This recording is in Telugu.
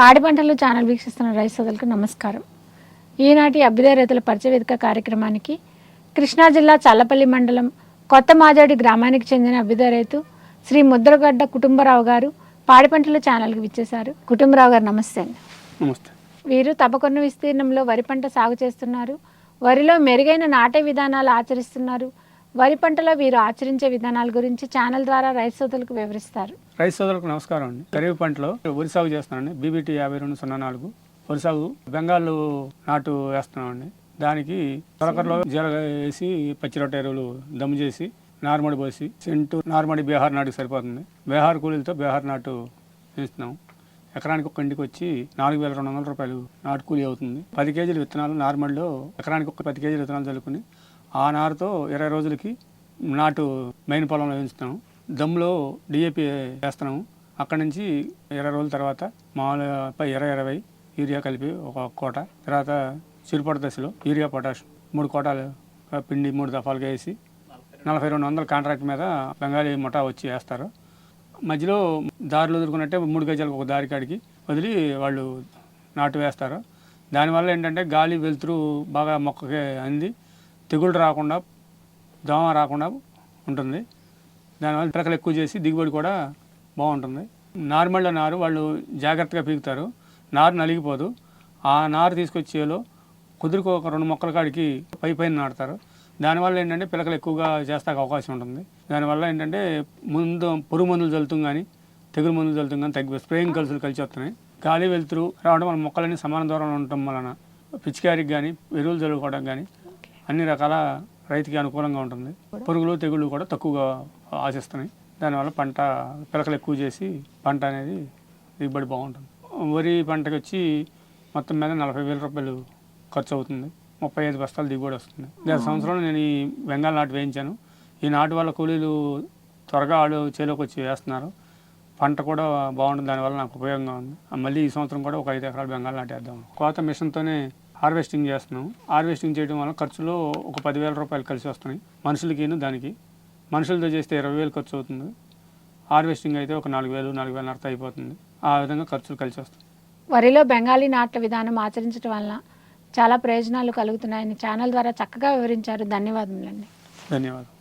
పాడి పంటలు ఛానల్ వీక్షిస్తున్న రైతు సోదరులకు నమస్కారం. ఈనాటి అభ్యుదయ రైతుల పరిచయ వేదిక కార్యక్రమానికి కృష్ణా జిల్లా చల్లపల్లి మండలం కొత్త మాజాడి గ్రామానికి చెందిన అభ్యుదయ రైతు శ్రీ ముద్రగడ్డ కుటుంబరావు గారు పాడి పంటల ఛానల్కి విచ్చేశారు. కుటుంబరావు గారు నమస్తే అండి. నమస్తే. వీరు తపకొన్న విస్తీర్ణంలో వరి పంట సాగు చేస్తున్నారు. వరిలో మెరుగైన నాటే విధానాలు ఆచరిస్తున్నారు. వరి పంటలో వీరు ఆచరించే విధానాల గురించి ఛానల్ ద్వారా రైతు సోదరులకు వివరిస్తారు. రైతు సోదరులకు నమస్కారం అండి. ఖరీఫ్ పంటలో వరి సాగు చేస్తున్నాను బీబీటీ యాభై రెండు సున్నా నాలుగు. వరి సాగు బెంగాల్ నాటు వేస్తున్నామండి. దానికి తొలకరలో జీర వేసి పచ్చి రొట్టె ఎరువులు దమ్ము చేసి నార్మడి పోసి సెంటు నార్మడి బీహార్ నాటుకు సరిపోతుంది. బీహార్ కూలీలతో బీహార్ నాటు వేస్తున్నాం. ఎకరానికి ఒక ఇంటికి వచ్చి నాలుగు వేల రెండు వందల రూపాయలు నాటు కూలీ అవుతుంది. పది కేజీల విత్తనాలు నార్మల్లో ఎకరానికి ఒక పది కేజీల విత్తనాలు చల్లుకుని ఆ నారుతో ఇరవై రోజులకి నాటు మెయిన్ పొలంలో వేయించుతాం దమ్లో డిఏపి వేస్తున్నాము అక్కడి నుంచి ఇరవై రోజుల తర్వాత మామూలుగా ఇరవై ఇరవై యూరియా కలిపి ఒక కోట తర్వాత చిరుపట దశలో యూరియా పొటాష్ మూడు కోటాలు పిండి మూడు దఫాలుగా వేసి నలభై రెండు వందల కాంట్రాక్ట్ మీద బెంగాలీ ముఠా వచ్చి వేస్తారు. మధ్యలో దారులు వదులుకున్నట్టే మూడు గజాలకు ఒక దారి కాడికి వదిలి వాళ్ళు నాటు వేస్తారు. దానివల్ల ఏంటంటే గాలి వెలుతురు బాగా మొక్కకి అంది. తెగుళ్ళు రాకుండా దోమ రాకుండా ఉంటుంది. దానివల్ల పిలకలు ఎక్కువ చేసి దిగుబడి కూడా బాగుంటుంది. నార్మల్గా నారు వాళ్ళు జాగ్రత్తగా పీకుతారు. నారు నలిగిపోదు. ఆ నారు తీసుకొచ్చేలో కుదురుకు ఒక రెండు మొక్కల కాడికి పై పైన నాటుతారు. దానివల్ల ఏంటంటే పిలకలు ఎక్కువగా చేస్తాక అవకాశం ఉంటుంది. దానివల్ల ఏంటంటే ముందు పురుగు మందులు చల్లుతాం కానీ తెగులు మందులు చల్లుతాం కానీ తగ్గి స్ప్రేయింగ్ కలుసులు కలిసి వస్తున్నాయి. గాలి వెలుతురు రావడం వల్ల మొక్కలన్నీ సమాన దూరంలో ఉండటం వలన పిచికారికి కానీ ఎరువులు చల్లుకోవడం కానీ అన్ని రకాల రైతుకి అనుకూలంగా ఉంటుంది. పురుగులు తెగుళ్ళు కూడా తక్కువగా ఆశిస్తున్నాయి. దానివల్ల పంట పిలకలు ఎక్కువ చేసి పంట అనేది దిగుబడి బాగుంటుంది. వరి పంటకి వచ్చి మొత్తం మీద నలభై వేల రూపాయలు ఖర్చు అవుతుంది. ముప్పై ఐదు బస్తాలు దిగుబడి వస్తుంది. గత సంవత్సరంలో నేను ఈ బెంగాల్ నాటు వేయించాను. ఈ నాటు వల్ల కూలీలు త్వరగా ఆడు చేలోకి వచ్చి వేస్తున్నారు. పంట కూడా బాగుంటుంది. దానివల్ల నాకు ఉపయోగంగా ఉంది. మళ్ళీ ఈ సంవత్సరం కూడా ఒక ఐదు ఎకరాలు బెంగాల్ నాటేద్దాం కోత మిషన్తోనే హార్వెస్టింగ్ చేస్తున్నాం. హార్వెస్టింగ్ చేయడం వల్ల ఖర్చులో ఒక పదివేల రూపాయలు కలిసి వస్తున్నాయి. మనుషులకిను దానికి. మనుషులతో చేస్తే ఇరవై వేలు ఖర్చు అవుతుంది. హార్వెస్టింగ్ అయితే ఒక నాలుగు వేలు నాలుగు వేల అర్థం అయిపోతుంది. ఆ విధంగా ఖర్చులు కలిసి వస్తాయి వరిలో బెంగాలీ నాట్ల విధానం ఆచరించడం వలన చాలా ప్రయోజనాలు కలుగుతున్నాయని ఛానల్ ద్వారా చక్కగా వివరించారు. ధన్యవాదములండి. ధన్యవాదాలు.